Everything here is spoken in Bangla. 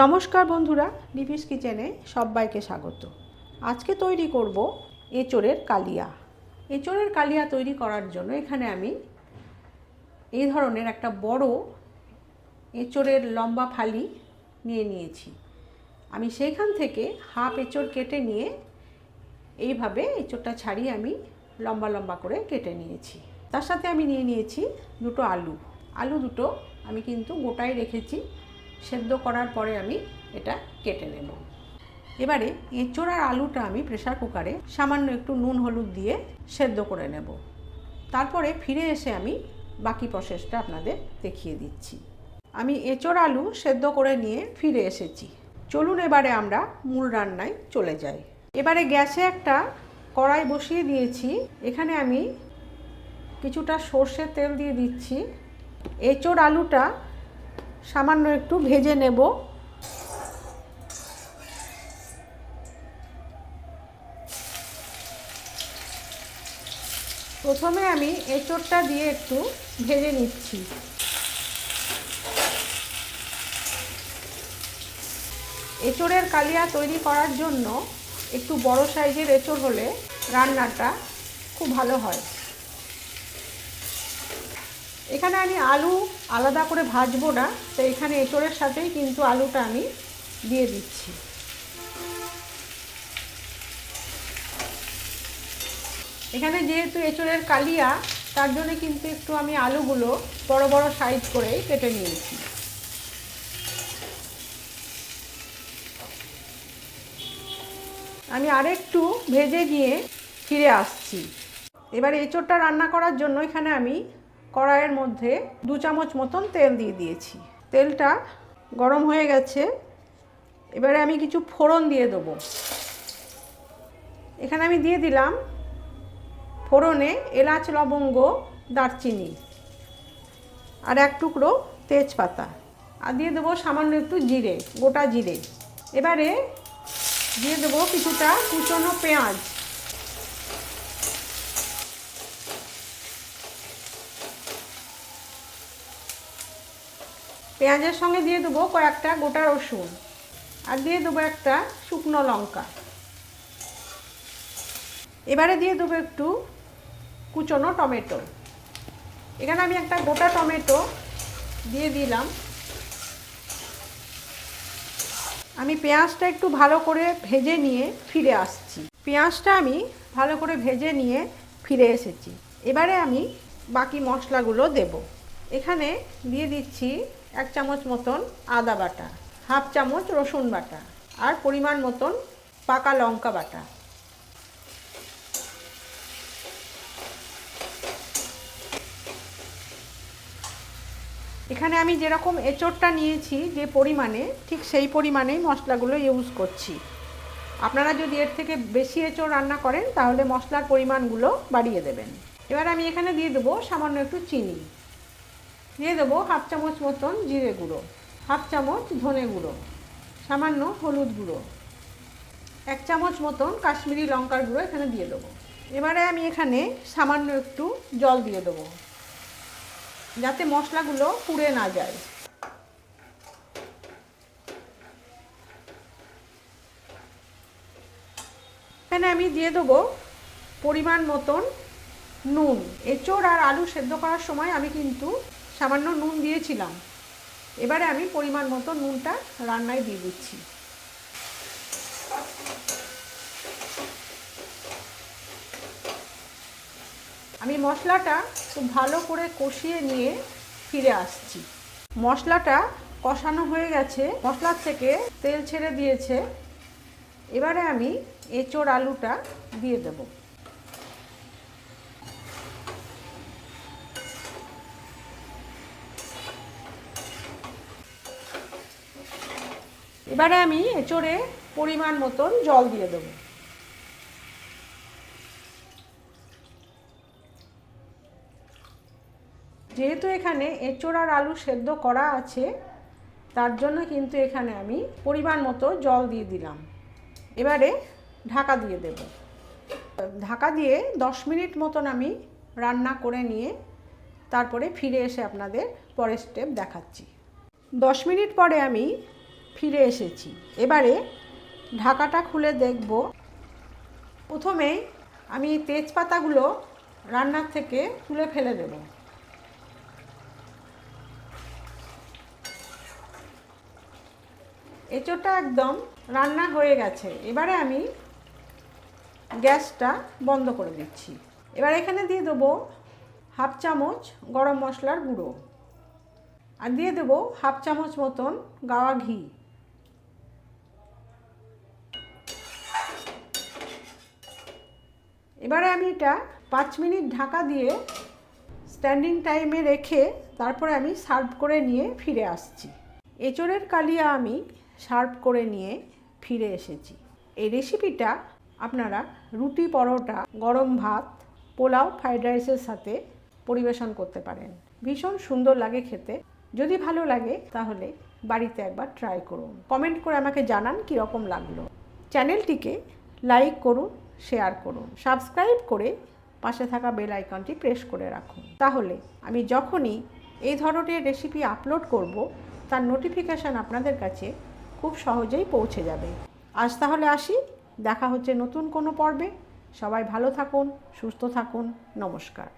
নমস্কার বন্ধুরা ডিপিস কিচেনে সবাইকে স্বাগত। আজকে তৈরি করব এঁচোড়ের কালিয়া। এঁচোড়ের কালিয়া তৈরি করার জন্য এখানে আমি এই ধরনের একটা বড় এঁচোড়ের লম্বা ফালি নিয়ে নিয়েছি। আমি সেইখান থেকে হাফ এঁচোড় কেটে নিয়ে এইভাবে এঁচোড়টা ছাড়িয়ে আমি লম্বা লম্বা করে কেটে নিয়েছি। তার সাথে আমি নিয়ে নিয়েছি দুটো আলু। আলু দুটো আমি কিন্তু গোটাই রেখেছি। সেদ্ধ করার পরে আমি এটা কেটে নেব। এবারে এঁচোড় আর আলুটা আমি প্রেসার কুকারে সামান্য একটু নুন, হলুদ দিয়ে সেদ্ধ করে নেব। তারপরে ফিরে এসে আমি বাকি প্রসেসটা আপনাদের দেখিয়ে দিচ্ছি। আমি এঁচোড় আলু সেদ্ধ করে নিয়ে ফিরে এসেছি। চলুন এবারে আমরা মূল রান্নায় চলে যাই। এবারে গ্যাসে একটা কড়াই বসিয়ে দিয়েছি। এখানে আমি কিছুটা সর্ষের তেল দিয়ে দিচ্ছি। এঁচোড় আলুটা সামান্য একটু ভেজে নেব। প্রথমে আমি এঁচোড়টা দিয়ে একটু ভেজে নিচ্ছি। এঁচোড়ের কালিয়া তৈরি করার জন্য একটু বড় সাইজের এঁচোড় হলে রান্নাটা খুব ভালো হয়। এখানে আমি আলু আলাদা করে ভাজবো না, তো এখানে এঁচোড়ের সাথেই কিন্তু আলুটা আমি দিয়ে দিচ্ছি। এখানে যেহেতু এঁচোড়ের কালিয়া, তার জন্য কিন্তু একটু আমি আলুগুলো বড় বড় সাইজ করেই কেটে নিয়েছি। আমি আরেকটু ভেজে নিয়ে ফিরে আসছি। এবার এঁচোড়টা রান্না করার জন্য এখানে আমি কড়াইয়ের মধ্যে দু চামচ মতন তেল দিয়ে দিয়েছি। তেলটা গরম হয়ে গেছে। এবারে আমি কিছু ফোড়ন দিয়ে দেবো। এখানে আমি দিয়ে দিলাম ফোড়নে এলাচ, লবঙ্গ, দারচিনি আর এক টুকরো তেজপাতা। আর দিয়ে দেবো সামান্য একটু জিরে, গোটা জিরে। এবারে দিয়ে দেবো কিছুটা কুচনো পেঁয়াজ। পেঁয়াজের সঙ্গে দিয়ে দেবো কয়েকটা গোটা রসুন আর দিয়ে দেবো একটা শুকনো লঙ্কা। এবারে দিয়ে দেবো একটু কুচনো টমেটো। এখানে আমি একটা গোটা টমেটো দিয়ে দিলাম। আমি পেঁয়াজটা একটু ভালো করে ভেজে নিয়ে ফিরে আসছি। পেঁয়াজটা আমি ভালো করে ভেজে নিয়ে ফিরে এসেছি। এবারে আমি বাকি মশলাগুলো দেব। এখানে দিয়ে দিচ্ছি এক চামচ মতন আদা বাটা, হাফ চামচ রসুন বাটা আর পরিমাণ মতন পাকা লঙ্কা বাটা। এখানে আমি যেরকম এঁচোড়টা নিয়েছি যে পরিমাণে, ঠিক সেই পরিমাণেই মশলাগুলো ইউজ করছি। আপনারা যদি এর থেকে বেশি এঁচোড় রান্না করেন, তাহলে মশলার পরিমাণগুলো বাড়িয়ে দেবেন। এবার আমি এখানে দিয়ে দেবো সামান্য একটু চিনি। দিয়ে দেবো হাফ চামচ মতন জিরে গুঁড়ো, হাফ চামচ ধনে গুঁড়ো, সামান্য হলুদ গুঁড়ো, এক চামচ মতন কাশ্মীরি লঙ্কার গুঁড়ো এখানে দিয়ে দেবো। এবারে আমি এখানে সামান্য একটু জল দিয়ে দেবো, যাতে মশলাগুলো পুড়ে না যায়। এখানে আমি দিয়ে দেবো পরিমাণ মতন নুন। এঁচোড় আর আলু সেদ্ধ করার সময় আমি কিন্তু সামান্য নুন দিয়েছিলাম। এবারে আমি পরিমাণ মতো নুনটা রান্নায় দিয়ে দিচ্ছি। আমি মশলাটা খুব ভালো করে কষিয়ে নিয়ে ফিরে আসছি। মশলাটা কষানো হয়ে গেছে, মশলার থেকে তেল ছেড়ে দিয়েছে। এবারে আমি এঁচোড় আলুটা দিয়ে দেব। এবারে আমি এঁচোড়ে পরিমাণ মতন জল দিয়ে দেবো। যেহেতু এখানে এঁচোড় আর আলু সেদ্ধ করা আছে, তার জন্য কিন্তু এখানে আমি পরিমাণ মতো জল দিয়ে দিলাম। এবারে ঢাকা দিয়ে দেব। ঢাকা দিয়ে দশ মিনিট মতন আমি রান্না করে নিয়ে তারপরে ফিরে এসে আপনাদের পরের স্টেপ দেখাচ্ছি। দশ মিনিট পরে আমি ফিরে এসেছি। এবারে ঢাকাটা খুলে দেখব। প্রথমেই আমি তেজপাতাগুলো রান্নার থেকে তুলে ফেলে দেব। এঁচোড়টা একদম রান্না হয়ে গেছে। এবারে আমি গ্যাসটা বন্ধ করে দিচ্ছি। এবার এখানে দিয়ে দেবো হাফ চামচ গরম মশলার গুঁড়ো। আর দিয়ে দেবো হাফ চামচ মতন গাওয়া ঘি। এবারে আমি এটা পাঁচ মিনিট ঢাকা দিয়ে স্ট্যান্ডিং টাইমে রেখে তারপরে আমি সার্ভ করে নিয়ে ফিরে আসছি। এঁচড়ের কালিয়া আমি সার্ভ করে নিয়ে ফিরে এসেছি। এই রেসিপিটা আপনারা রুটি পরোটা, গরম ভাত, পোলাও ফ্রাইড রাইসের সাথে পরিবেশন করতে পারেন। ভীষণ সুন্দর লাগে খেতে। যদি ভালো লাগে তাহলে বাড়িতে একবার ট্রাই করুন। কমেন্ট করে আমাকে জানান কীরকম লাগল। চ্যানেলটিকে লাইক করুন। শেয়ার করুন। সাবস্ক্রাইব করে পাশে থাকা বেল আইকনটি প্রেস করে রাখুন। তাহলে আমি যখনই এই ধরনের রেসিপি আপলোড করব, তার নোটিফিকেশান আপনাদের কাছে খুব সহজেই পৌঁছে যাবে। আজ তাহলে আসি, দেখা হচ্ছে নতুন কোনো পর্বে। সবাই ভালো থাকুন, সুস্থ থাকুন, নমস্কার।